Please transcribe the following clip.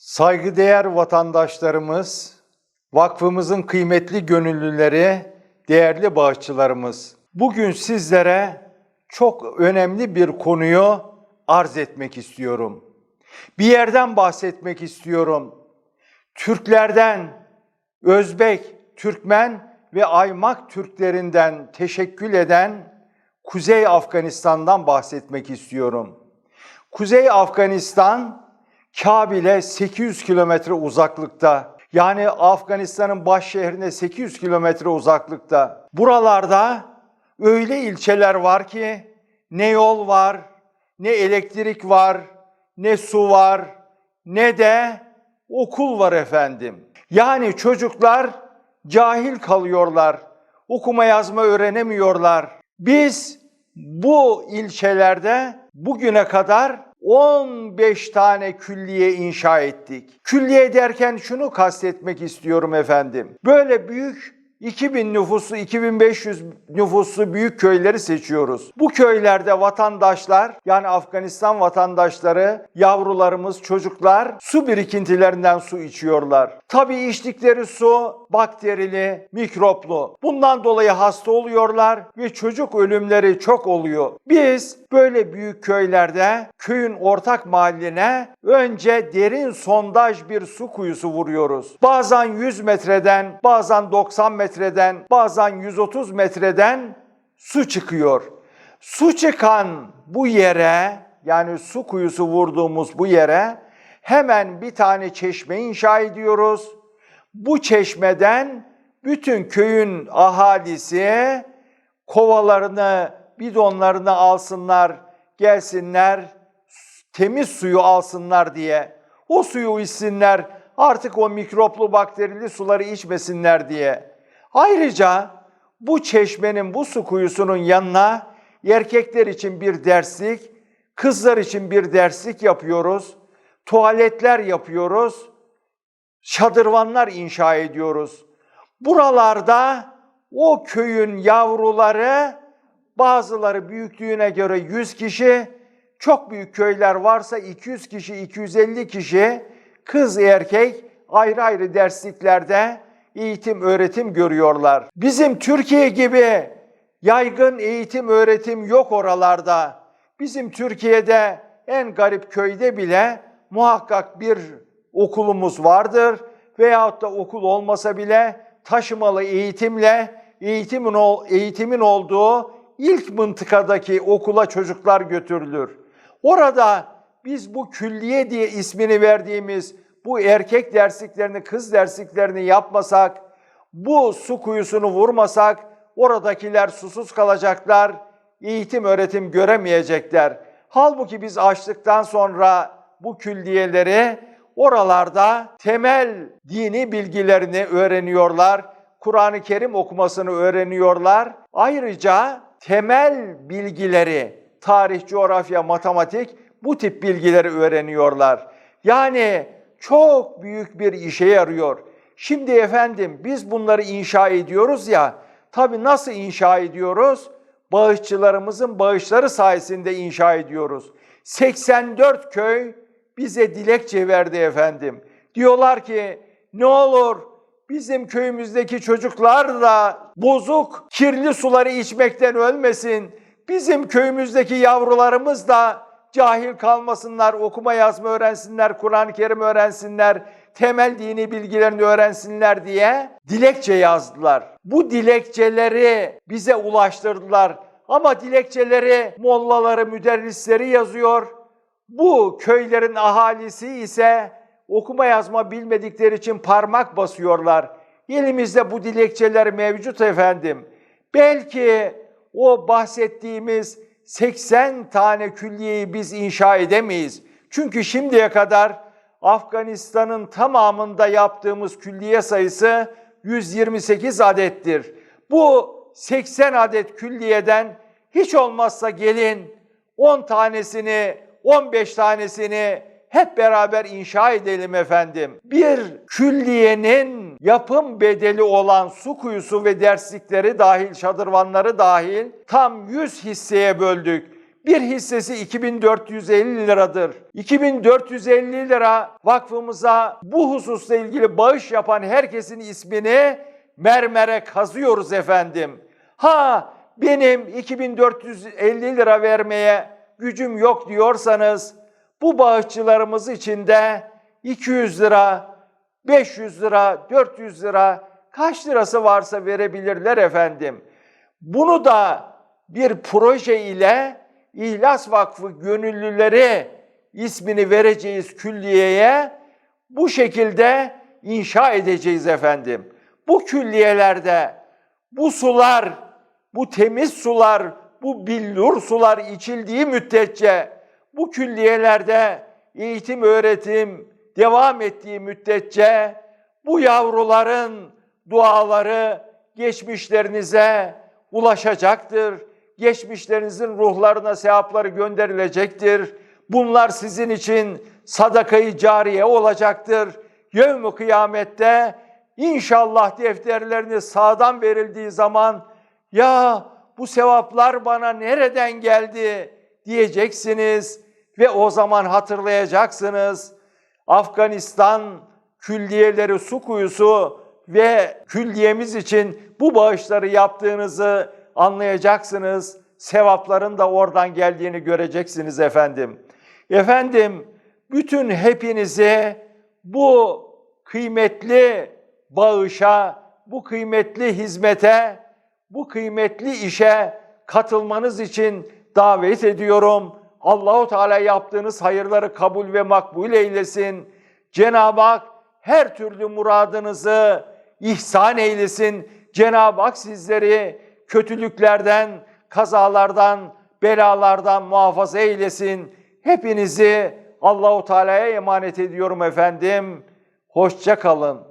Saygıdeğer vatandaşlarımız, vakfımızın kıymetli gönüllüleri, değerli bağışçılarımız. Bugün sizlere çok önemli bir konuyu arz etmek istiyorum. Bir yerden bahsetmek istiyorum. Türklerden, Özbek, Türkmen ve Aymak Türklerinden teşekkül eden Kuzey Afganistan'dan bahsetmek istiyorum. Kuzey Afganistan Kabil'e 800 kilometre uzaklıkta. Yani Afganistan'ın baş şehrine 800 kilometre uzaklıkta. Buralarda öyle ilçeler var ki ne yol var, ne elektrik var, ne su var, ne de okul var efendim. Yani çocuklar cahil kalıyorlar. Okuma yazma öğrenemiyorlar. Biz bu ilçelerde bugüne kadar 15 tane külliye inşa ettik. Külliye derken şunu kastetmek istiyorum efendim. Böyle büyük 2000 nüfuslu, 2500 nüfuslu büyük köyleri seçiyoruz. Bu köylerde vatandaşlar yani Afganistan vatandaşları, yavrularımız, çocuklar su birikintilerinden su içiyorlar. Tabii içtikleri su bakterili, mikroplu. Bundan dolayı hasta oluyorlar ve çocuk ölümleri çok oluyor. Biz böyle büyük köylerde köyün ortak mahalline önce derin sondaj bir su kuyusu vuruyoruz. Bazen 100 metreden, bazen 90 metreden, bazen 130 metreden su çıkıyor. Su çıkan bu yere yani su kuyusu vurduğumuz bu yere hemen bir tane çeşme inşa ediyoruz. Bu çeşmeden bütün köyün ahalisi kovalarını, bidonlarını alsınlar, gelsinler, temiz suyu alsınlar diye. O suyu içsinler, artık o mikroplu bakterili suları içmesinler diye. Ayrıca bu çeşmenin, bu su kuyusunun yanına erkekler için bir derslik, kızlar için bir derslik yapıyoruz. Tuvaletler yapıyoruz. Şadırvanlar inşa ediyoruz. Buralarda o köyün yavruları bazıları büyüklüğüne göre 100 kişi, çok büyük köyler varsa 200 kişi, 250 kişi kız erkek ayrı ayrı dersliklerde eğitim öğretim görüyorlar. Bizim Türkiye gibi yaygın eğitim öğretim yok oralarda. Bizim Türkiye'de en garip köyde bile muhakkak bir okulumuz vardır veyahut da okul olmasa bile taşımalı eğitimle eğitimin ol- eğitimin olduğu ilk mıntıkadaki okula çocuklar götürülür. Orada biz bu külliye diye ismini verdiğimiz bu erkek dersliklerini, kız dersliklerini yapmasak, bu su kuyusunu vurmasak oradakiler susuz kalacaklar, eğitim öğretim göremeyecekler. Halbuki biz açtıktan sonra bu külliyeleri oralarda temel dini bilgilerini öğreniyorlar. Kur'an-ı Kerim okumasını öğreniyorlar. Ayrıca temel bilgileri, tarih, coğrafya, matematik bu tip bilgileri öğreniyorlar. Yani çok büyük bir işe yarıyor. Şimdi efendim biz bunları inşa ediyoruz ya, tabii nasıl inşa ediyoruz? Bağışçılarımızın bağışları sayesinde inşa ediyoruz. 84 köy bize dilekçe verdi efendim. Diyorlar ki ne olur bizim köyümüzdeki çocuklar da bozuk, kirli suları içmekten ölmesin. Bizim köyümüzdeki yavrularımız da cahil kalmasınlar, okuma yazma öğrensinler, Kur'an-ı Kerim öğrensinler, temel dini bilgilerini öğrensinler diye dilekçe yazdılar. Bu dilekçeleri bize ulaştırdılar. Ama dilekçeleri mollaları, müderrisleri yazıyor. Bu köylerin ahalisi ise okuma yazma bilmedikleri için parmak basıyorlar. Elimizde bu dilekçeler mevcut efendim. Belki o bahsettiğimiz 80 tane külliyeyi biz inşa edemeyiz. Çünkü şimdiye kadar Afganistan'ın tamamında yaptığımız külliye sayısı 128 adettir. Bu 80 adet külliyeden hiç olmazsa gelin 10 tanesini, 15 tanesini hep beraber inşa edelim efendim. Bir külliyenin yapım bedeli olan su kuyusu ve derslikleri dahil, şadırvanları dahil tam 100 hisseye böldük. Bir hissesi 2450 liradır. 2450 lira vakfımıza bu hususla ilgili bağış yapan herkesin ismini mermere kazıyoruz efendim. Ha benim 2450 lira vermeye gücüm yok diyorsanız bu bağışçılarımız için de 200 lira, 500 lira, 400 lira kaç lirası varsa verebilirler efendim. Bunu da bir proje ile İhlas Vakfı gönüllüleri ismini vereceğiz külliyeye bu şekilde inşa edeceğiz efendim. Bu külliyelerde bu sular, bu temiz sular, bu billur sular içildiği müddetçe bu külliyelerde eğitim öğretim devam ettiği müddetçe bu yavruların duaları geçmişlerinize ulaşacaktır. Geçmişlerinizin ruhlarına sevapları gönderilecektir. Bunlar sizin için sadakayı cariye olacaktır. Yevmi kıyamette inşallah defterleriniz sağdan verildiği zaman ya bu sevaplar bana nereden geldi diyeceksiniz ve o zaman hatırlayacaksınız. Afganistan külliyeleri su kuyusu ve külliyemiz için bu bağışları yaptığınızı anlayacaksınız. Sevapların da oradan geldiğini göreceksiniz efendim. Efendim bütün hepinizi bu kıymetli bağışa, bu kıymetli hizmete, bu kıymetli işe katılmanız için davet ediyorum. Allahu Teala yaptığınız hayırları kabul ve makbul eylesin. Cenab-ı Hak her türlü muradınızı ihsan eylesin. Cenab-ı Hak sizleri kötülüklerden, kazalardan, belalardan muhafaza eylesin. Hepinizi Allahu Teala'ya emanet ediyorum efendim. Hoşça kalın.